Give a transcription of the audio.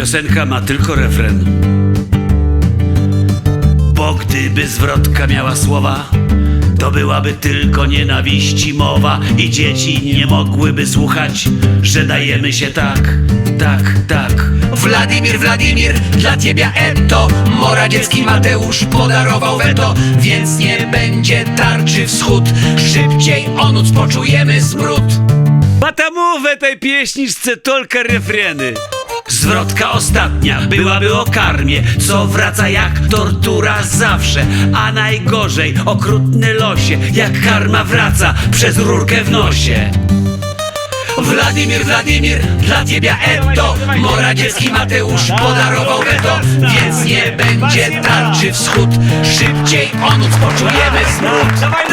piosenka ma tylko refren. Bo gdyby zwrotka miała słowa, to byłaby tylko nienawiści mowa i dzieci nie mogłyby słuchać, że dajemy się tak, tak, tak. Wladimir, Wladimir, dla ciebie Eto Moradziecki Mateusz podarował weto Więc nie będzie tarczy wschód Szybciej onuc poczujemy smród Потому в этой песничce только refreny. Zwrotka ostatnia byłaby o karmie, co wraca jak tortura zawsze, a najgorzej okrutny losie, jak karma wraca przez rurkę w nosie. Wladimir, Wladimir, dla ciebie Eto Moradziecki Mateusz podarował weto Więc nie będzie tarczy wschód Szybciej onuc poczujemy smród